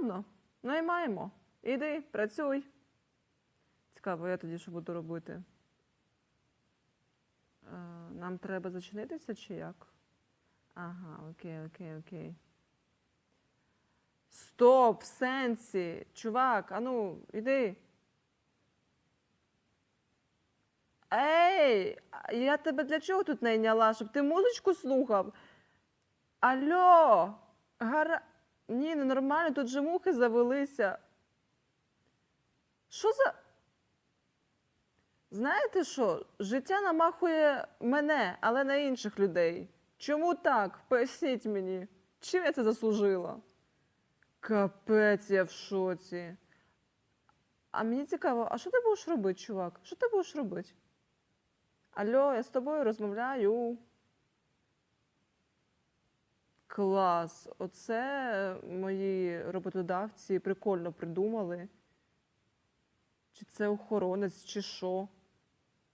ладно, наймаємо. Іди, працюй. Цікаво, я тоді що буду робити? Е, Нам треба зачинитися чи як? Ага, окей, окей, окей. Стоп, в сенсі. Чувак, ану, іди. Ей, я тебе для чого тут найняла? Щоб ти музичку слухав? Алло, гара. Ні, ну нормально, тут же мухи завелися. Що за. Знаєте що? Життя намахує мене, але на інших людей. Чому так? Поясніть мені. Чим я це заслужила? Капець, я в шоці. А мені цікаво, а що ти будеш робити, чувак? Що ти будеш робити? Алло, я з тобою розмовляю. Клас. Оце мої роботодавці прикольно придумали. Чи це охоронець, чи що?